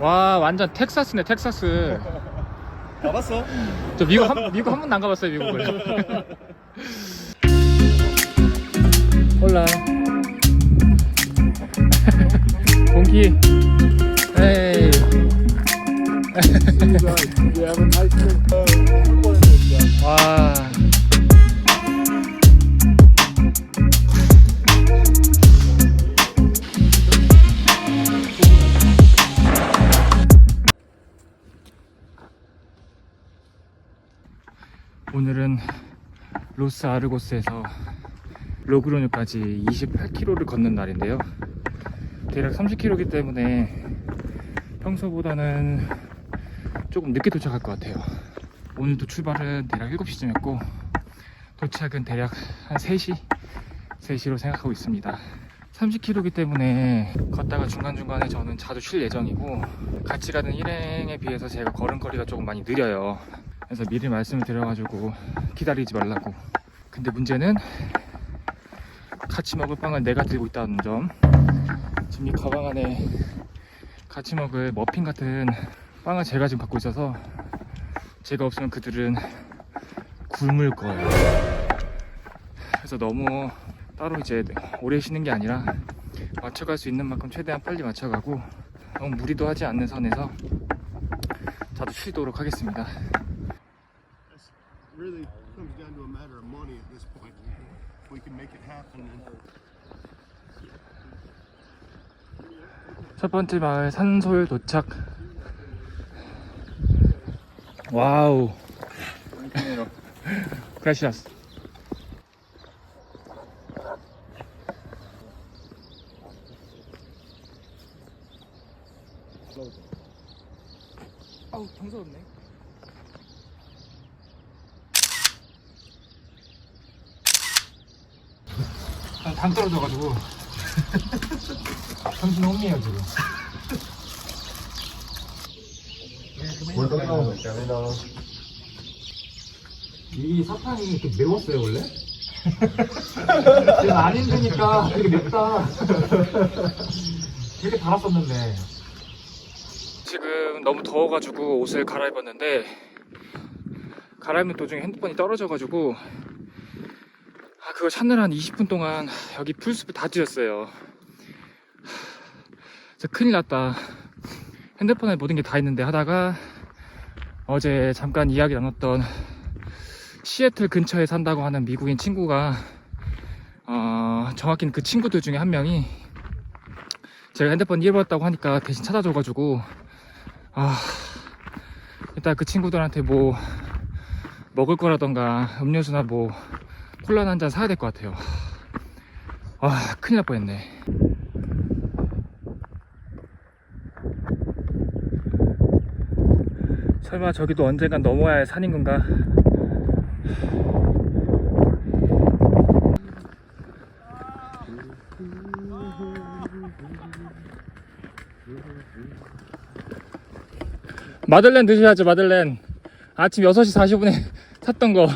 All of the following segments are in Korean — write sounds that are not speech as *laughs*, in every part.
와 완전 텍사스네 텍사스. *laughs* 가봤어? 저 미국 한, 미국 한 번도 안 가봤어요 미국을. *laughs* 홀라. *laughs* 공기. 에이. 와 오늘은 로스 아르고스에서 로그로뉴까지 28km를 걷는 날인데요. 대략 30km이기 때문에 평소보다는 조금 늦게 도착할 것 같아요. 오늘도 출발은 대략 7시쯤이었고 도착은 대략 한 3시? 3시로 생각하고 있습니다. 30km이기 때문에 걷다가 중간중간에 저는 자주 쉴 예정이고 같이 가는 일행에 비해서 제가 걸음거리가 조금 많이 느려요. 그래서 미리 말씀을 드려가지고 기다리지 말라고. 근데 문제는 같이 먹을 빵을 내가 들고 있다는 점. 지금 이 가방 안에 같이 먹을 머핀 같은 빵을 제가 지금 갖고 있어서 제가 없으면 그들은 굶을 거예요. 그래서 너무 따로 이제 오래 쉬는 게 아니라 맞춰갈 수 있는 만큼 최대한 빨리 맞춰가고 너무 무리도 하지 않는 선에서 자주 쉬도록 하겠습니다. We can make it happen. 첫 번째 마을 산솔 도착. 와우. 그라시아스. 아우 평소없네. 아, 당 떨어져가지고 *laughs* 정신 혼미해요 지금. 이 사탕이 이렇게 매웠어요 원래? *laughs* 지금 안 힘드니까 되게 맵다. *laughs* 되게 달았었는데. 지금 너무 더워가지고 옷을 갈아입었는데 갈아입는 도중에 핸드폰이 떨어져가지고 아 그거 찾느라 한 20분 동안 여기 풀숲을 다 뒤졌어요. 진짜 큰일 났다. 핸드폰에 모든 게 다 있는데 하다가 어제 잠깐 이야기 나눴던 시애틀 근처에 산다고 하는 미국인 친구가 어, 정확히는 그 친구들 중에 한 명이 제가 핸드폰 잃어버렸다고 하니까 대신 찾아줘가지고 아 일단 그 친구들한테 뭐 먹을 거라던가 음료수나 뭐 콜라 한 잔 사야 될 것 같아요. 아 큰일 날 뻔했네. 설마 저기도 언젠간 넘어야 할 산인 건가? 마들렌 드셔야죠 마들렌. 아침 6시 40분에 *laughs* 샀던 거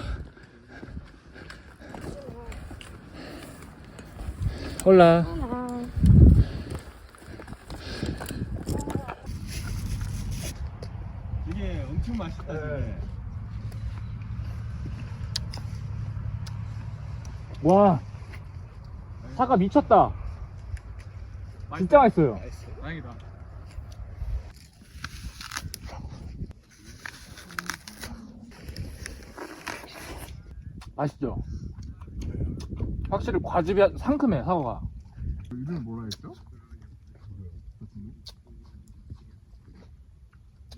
홀라. 이게 엄청 맛있다 지금. 와. 사과 미쳤다. 진짜 맛있어요. 다행이다. 맛있죠 확실히 과즙이 상큼해 사과가 이름 뭐라 했죠?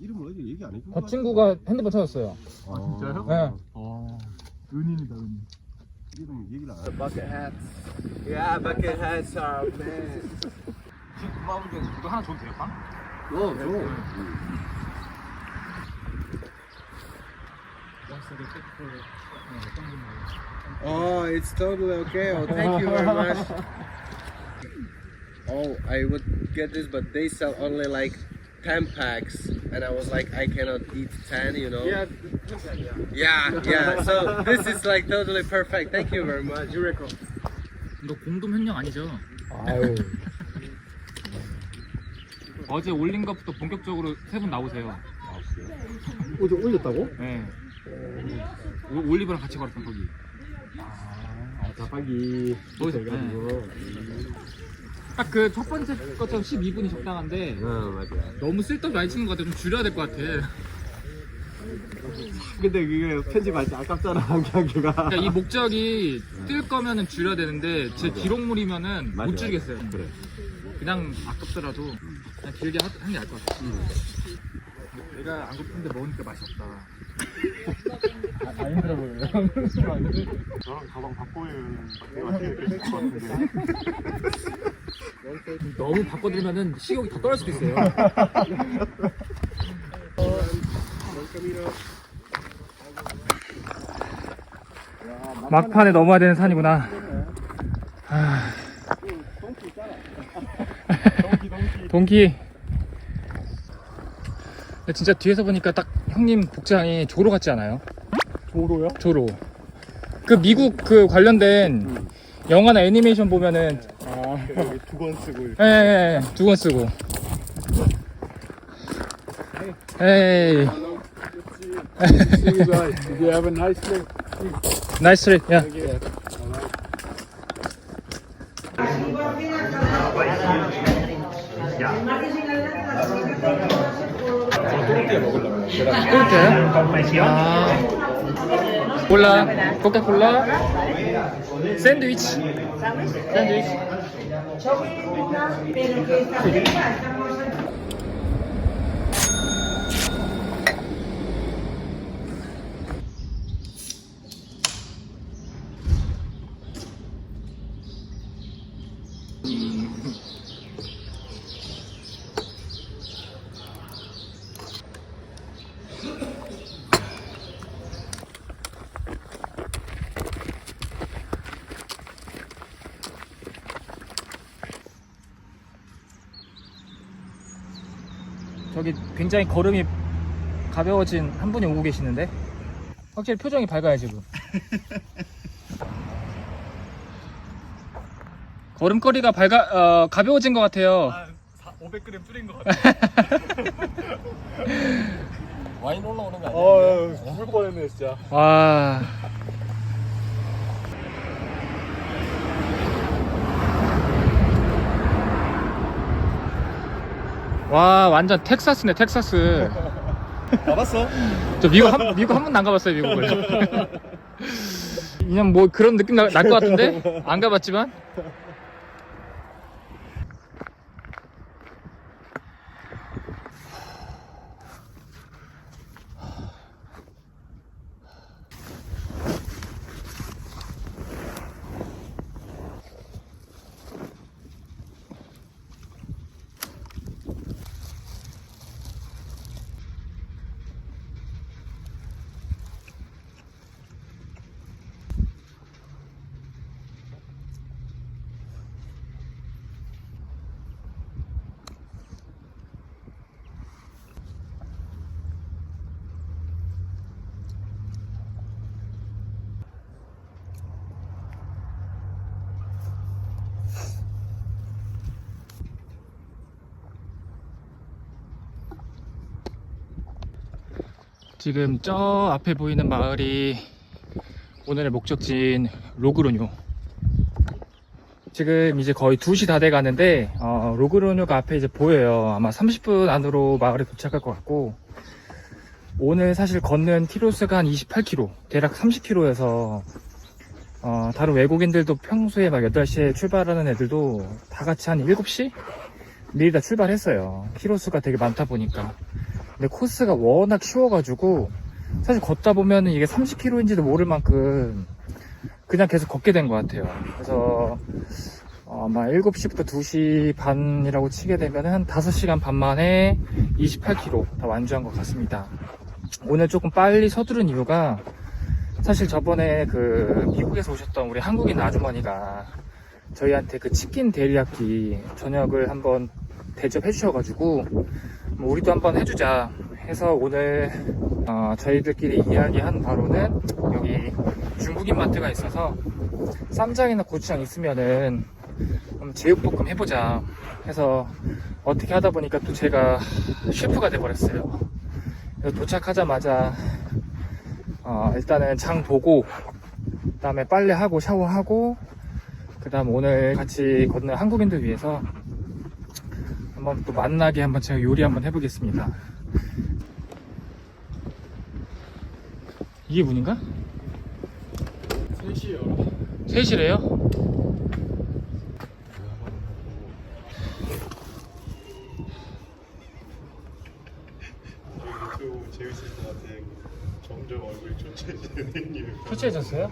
이름을 어디 얘기 안 해준 저 친구가 핸드폰 찾았어요 아 진짜요? 네. 어 은인이다 은인. 이름 얘기를 안 해. Bucket hats. Yeah, bucket hats are man. 이거 하나 줘도 돼요 빵? 어, 줘. Oh, it's totally okay. Oh, thank you very much. *laughs* Oh, I would get this, but they sell only like 10 packs. And I was like, I cannot eat 10, you know? Yeah, yeah, yeah. So this is like totally perfect. Thank you very much. You're welcome. 이거 공동 현령 아니죠? 아유. 어제 올린 것부터 본격적으로 세 분 나오세요. 어제 올렸다고? 네. 오- 올리브랑 같이 걸었던 거기. 아, 자박이 거기서, 해가지고. 딱 그 첫 번째 것처럼 12분이 적당한데 응, 맞아. 너무 쓸데없이 많이 치는 것 같아. 좀 줄여야 될 것 같아. *laughs* 근데 그게 편집할 때 아깝잖아, *laughs* 걔가. 그러니까 이 목적이 뜰 거면은 줄여야 되는데 제 기록물이면은 맞아, 못 줄이겠어요. 그래. 그냥 아깝더라도 그냥 길게 하- 하는 게 나을 것 같아. 내가 안 고픈데 먹으니까 맛이 없다. 안 힘들어 보여요. 저랑 가방 바꿔야 어떻게 될것 같은데. *laughs* 너무 바꿔드리면은 식욕이 더 떨어질 수도 있어요. *laughs* 막판에 넘어야 되는 산이구나. 아. 동기. *laughs* 근데 진짜 뒤에서 보니까 딱 형님 복장이 조로 같지 않아요? 조로요? 조로. 그 미국 그 관련된 영화나 애니메이션 보면은 아, 두번 쓰고 이렇게. 예, 예, 예. 두권 쓰고. 에이, *laughs* See you guys. Did you have a nice day? 나이스 트릭, 야. 또 르띠아요? 아, 콜라, 코카콜라, 샌드위치. 샌드위치. 저기 굉장히 걸음이 가벼워진 한 분이 오고 계시는데 확실히 표정이 밝아요 지금 *laughs* 걸음걸이가 밝아 어, 가벼워진 것 같아요 500g 줄인 것 같아. *laughs* 와인 올라오는 거 아니야? 어, 죽을 뻔했네, 진짜. 와 와, 완전 텍사스네, 텍사스. *laughs* 가봤어? 저 미국 한, 미국 한 번도 안 가봤어요, 미국을. *laughs* 그냥 뭐 그런 느낌 날 것 같은데? 안 가봤지만? 지금 저 앞에 보이는 마을이 오늘의 목적지인 로그로뉴. 지금 이제 거의 2시 다 돼 가는데, 어, 로그로뉴가 앞에 이제 보여요. 아마 30분 안으로 마을에 도착할 것 같고, 오늘 사실 걷는 키로수가 한 28km, 대략 30km여서, 어, 다른 외국인들도 평소에 막 8시에 출발하는 애들도 다 같이 한 7시? 미리 다 출발했어요. 키로수가 되게 많다 보니까. 근데 코스가 워낙 쉬워가지고 사실 걷다 보면은 이게 30km인지도 모를 만큼 그냥 계속 걷게 된 것 같아요. 그래서 어, 아마 7시부터 2시 반이라고 치게 되면 한 5시간 반 만에 28km 다 완주한 것 같습니다. 오늘 조금 빨리 서두른 이유가 사실 저번에 그 미국에서 오셨던 우리 한국인 아주머니가 저희한테 그 치킨 데리야끼 저녁을 한번 대접해 주셔가지고 뭐 우리도 한번 해주자 해서 오늘 어, 저희들끼리 이야기한 바로는 여기 중국인 마트가 있어서 쌈장이나 고추장 있으면은 제육볶음 해보자 해서 어떻게 하다 보니까 또 제가 셰프가 돼버렸어요. 도착하자마자 어, 일단은 장 보고 그 다음에 빨래하고 샤워하고 그 다음 오늘 같이 걷는 한국인들 위해서 한번 또 만나게 한번 제가 요리 한번 해보겠습니다. 이게 문인가? 3시요. 3시래요? 또 재밌을 것 같아. 점점 얼굴이 초췌해지는 형님. 초췌해졌어요?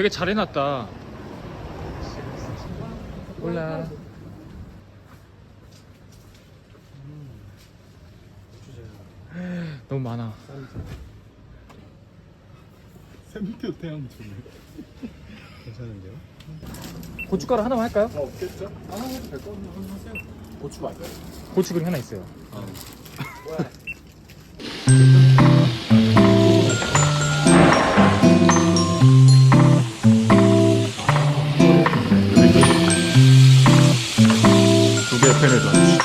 되게 잘 해놨다. 몰라. 너무 많아. 샘표 태양 좋네. 괜찮은데요? 고춧가루 하나만 할까요? 어, 없겠죠? 아, 될거 하세요. 고추 맞아요. 고추 그림 하나 있어요. 아, *laughs* Peredones.